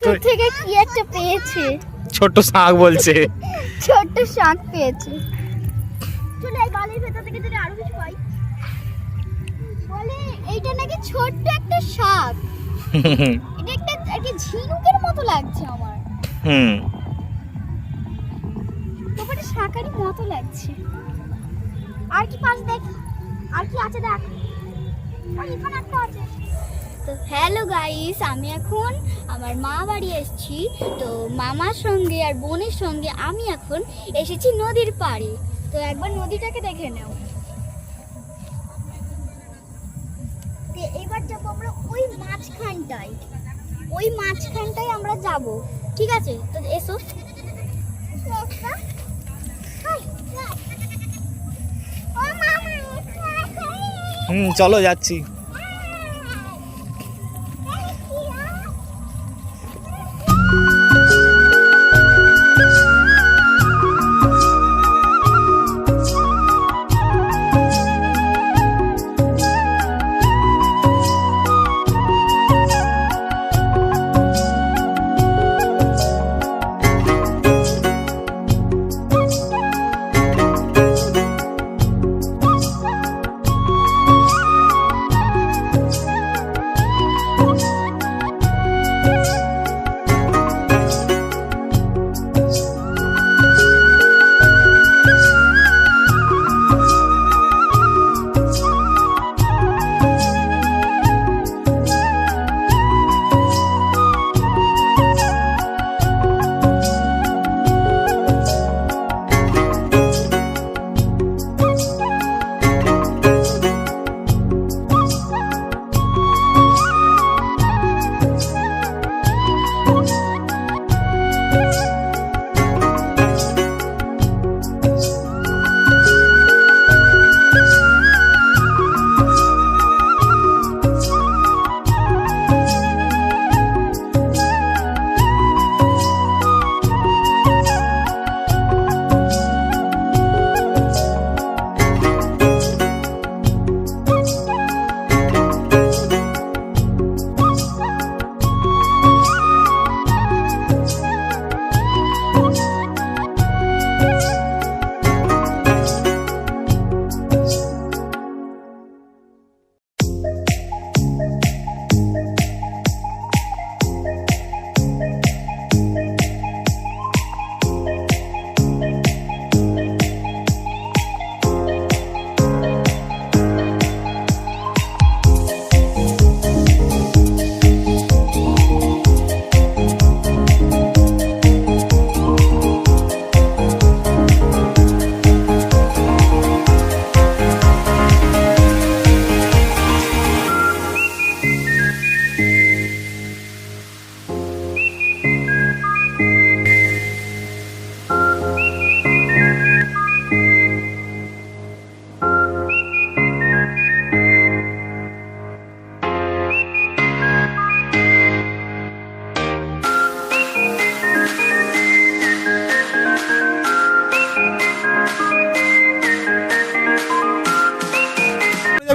তোর থেকে কি একটা পেয়েছে? ছোট্ট শাঁখ বলছে। ছোট্ট শাক পেয়েছে। চলে এই বালির ভেতর থেকে যদি আরও কিছু পাই। বলে এইটা নাকি ছোট্ট একটা শাক। এটা একটা একটা ঝিনুকের মতো লাগছে আমার। হুম। তারপরে শাকারি মতো লাগছে। আর কি পাস দেখ। আর কি আছে দেখ। আর এখানে একটা আছে। তো হ্যালো গাইস, আমি এখন আমার মা বাড়ি এসেছি। তো মামার সঙ্গে আর বোনের সঙ্গে আমি এখন এসেছি নদীর পাড়ে। তো একবার নদীটাকে দেখে নেও। এবার যাব আমরা ওই মাঝখানটায়। ওই মাঝখানটায় আমরা যাব। ঠিক আছে? তো এসো। চলো যাচ্ছি।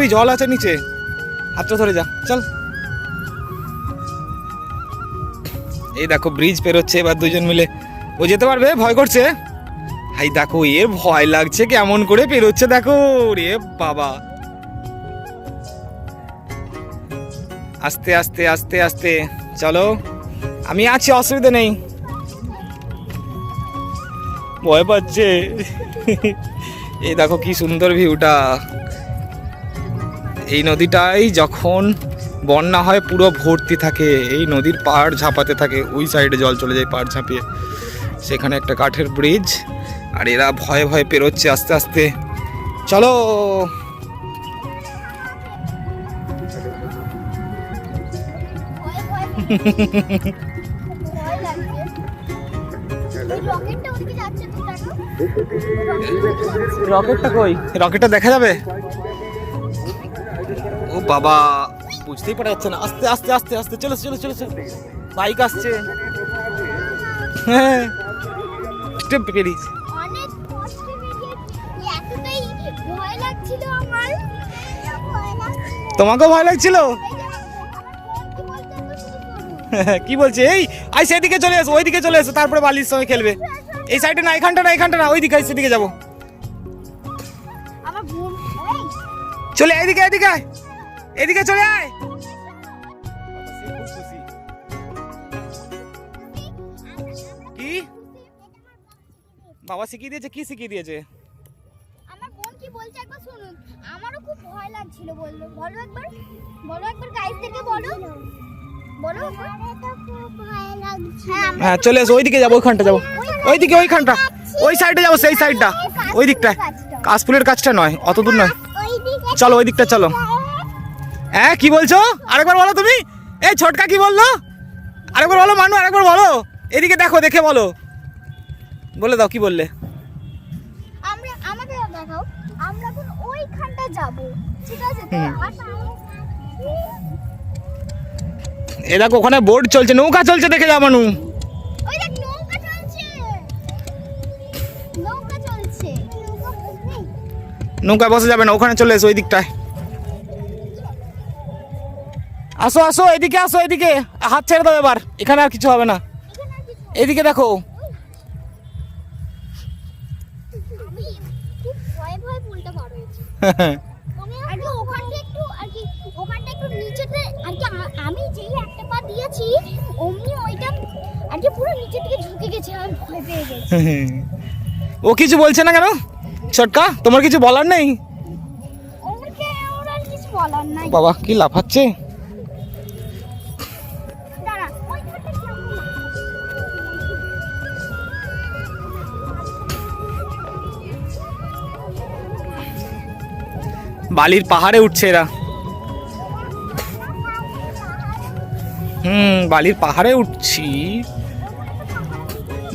যাবি জল আছে নিচে। হাতটা ধরে যা, চল। এই দেখো ব্রিজ পেরোচ্ছে, এবার দুজন মিলে। ও যেতে পারবে? ভয় করছে? হাই, দেখো এর ভয় লাগছে কেমন করে পেরোচ্ছে, দেখো। রে বাবা। আস্তে আস্তে আস্তে আস্তে। চলো। আমি আছি, অসুবিধা নেই। ভয় পাচ্ছে। এই দেখো, কি সুন্দর ভিউটা। এই নদীটাই যখন বন্যা হয় পুরো ভর্তি থাকে। এই নদীর পাড় ঝাঁপাতে থাকে ওই সাইডে জল চলে যায় পাড় ঝাঁপিয়ে। সেখানে একটা কাঠের ব্রিজ আর এরা ভয়ে ভয়ে পেরোচ্ছে আস্তে আস্তে। চলো! রকেটটা কই? রকেটটা দেখা যাবে? ও বাবা বুঝতেই পারা যাচ্ছে না। আস্তে আস্তে আস্তে আস্তে চলে চলে চলে চলে বাইক আসছে। হ্যাঁ। স্টেপ পেরিয়েছে তোমাকেও ভয় লাগছিল? কি বলছে? এই আই সেদিকে চলে এসো ওইদিকে চলে এসো তারপরে বালির সঙ্গে খেলবে। এই সাইডে না এখানটা না এখানটা না ওইদিকে সেদিকে যাব। চলে এদিকে এদিকে। এদিকে চলে আয়। কি? বাবা শিখিয়ে দিয়েছে কি শিখিয়ে দিয়েছে? আমার বোন কি বলছে একবার শুনুন। আমারও খুব ভয় লাগছিল বলল। বলো একবার। বলো একবার গাইডদেরকে বলো। বলো হ্যাঁ হ্যাঁ চলে এসো ওইদিকে যাব ওইখানটা যাব। ওইদিকে ওইখানটা। ওই সাইডে যাব সেই সাইডটা ওই দিকটায় কাশফুলের কাজটা নয় অত দূর নয়। চলো ওই দিকটা চলো। হ্যাঁ কি বলছো? আরেকবার বলো তুমি। এই ছটকা কি বলল? আরেকবার বলো মানু আরেকবার বলো। এদিকে দেখো দেখে বলো। বলে দাও কি বললে? আমরা আমাদের দেখাও। আমরা এখন ওইখানটা যাব। ঠিক আছে? তো হুম। আর এ দেখো ওখানে বোর্ড চলছে নৌকা চলছে দেখে যাও মানু নৌকা চলছে। নৌকা চলছে। নৌকা বুঝলি নৌকায় বসে যাবে না ওখানে চলে এসো ওই দিকটায়। আসো আসো এদিকে আসো এদিকে। হাত ছেড়ে দাও এবার। এখানে আর কিছু হবে না। এদিকে দেখো। আমি যেই একটা পা দিয়েছি অমনি ওইটা আর কি পুরো নিচের দিকে ঝুঁকে গেছে আমি ভয় পেয়ে গেছি ও কিছু বলছে না কেন ছটকা তোমার কিছু বলার নাই। বাবা কি লাফাচ্ছে? বালির পাহাড়ে উঠছে এরা। হুম, বালির পাহাড়ে উঠছি।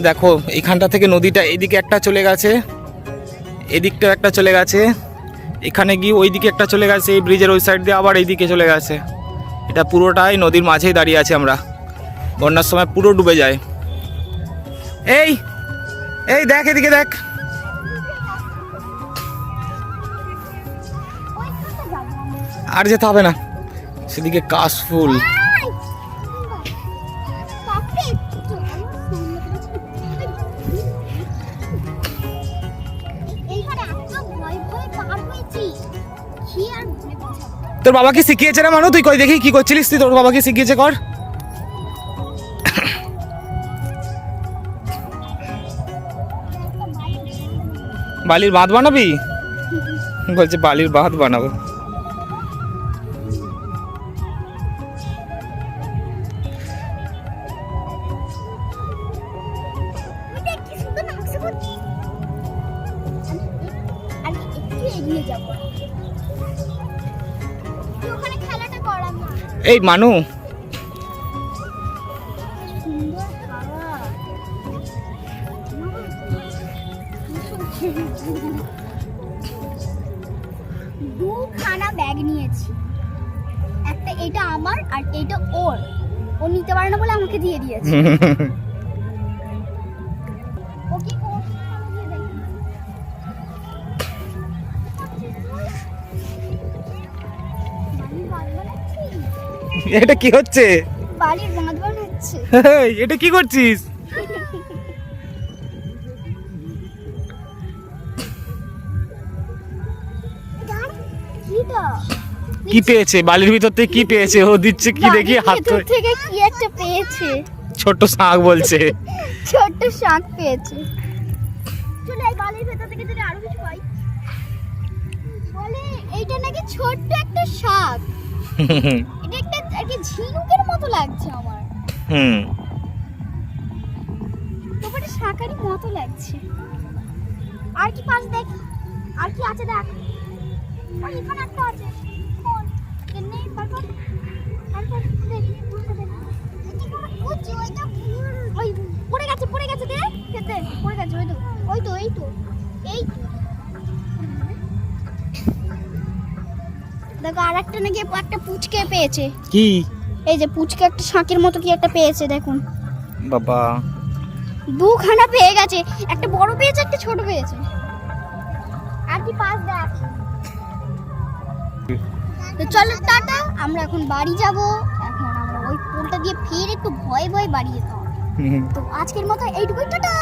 দেখো, এখানটা থেকে নদীটা এদিকে একটা চলে গেছে, এদিকটাও একটা চলে গেছে, এখানে গিয়ে ওই দিকে একটা চলে গেছে, এই ব্রিজের ওই সাইড দিয়ে আবার এইদিকে চলে গেছে। এটা পুরোটাই নদীর মাঝেই দাঁড়িয়ে আছে আমরা। বন্যার সময় পুরো ডুবে যায়। এই এই দেখ এদিকে দেখ। আর যেতে হবে না। সেদিকে কাশফুল তোর বাবাকে শিখিয়েছে না মানু? তুই কই দেখি কি করছিলিস তুই? তোর বাবাকে শিখিয়েছে কর। বালির বাঁধ বানাবি? বলছে বালির বাঁধ বানাবো। এই মানু। দুখানা ব্যাগ নিয়েছি। একটা এটা আমার আর এটা ওর। ও নিতে পারে না বলে আমাকে দিয়ে দিয়েছে। এটা কি হচ্ছে? এটা কি করছিস? কি পেয়েছে? বালির ভিতর থেকে কি পেয়েছে? ও দিচ্ছে কি দেখি হাত থেকে কি একটা পেয়েছে? ছোট শাঁখ বলছে। ছোট্ট শাক পেয়েছে। চলে এই বালির ভেতর থেকে যদি আরও কিছু পাই। বলে এইটা নাকি ছোট্ট একটা শাক। আর কি ঝিনুকের মতো লাগছে আমার। হুম। তোমার শাকারি মতো লাগছে। আর কি পাশ দেখ আর কি আছে দেখ। আর এখানে একটা আছে। দেখো আর একটা নাকি একটা পুচকে পেয়েছে। কি? এই যে পুচকে একটা শাঁকের মতো কি একটা পেয়েছে দেখুন। বাবা। দুখানা পেয়ে গেছে। একটা বড় পেয়েছে একটা ছোট পেয়েছে। আর কি পাস দেখ। তো চলো টাটা। আমরা এখন বাড়ি যাব। এখন আমরা ওই পোলটা দিয়ে ফের একটু ভয়ে ভয়ে বাড়ি যেতে তো আজকের মতো এইটুকুই টাটা।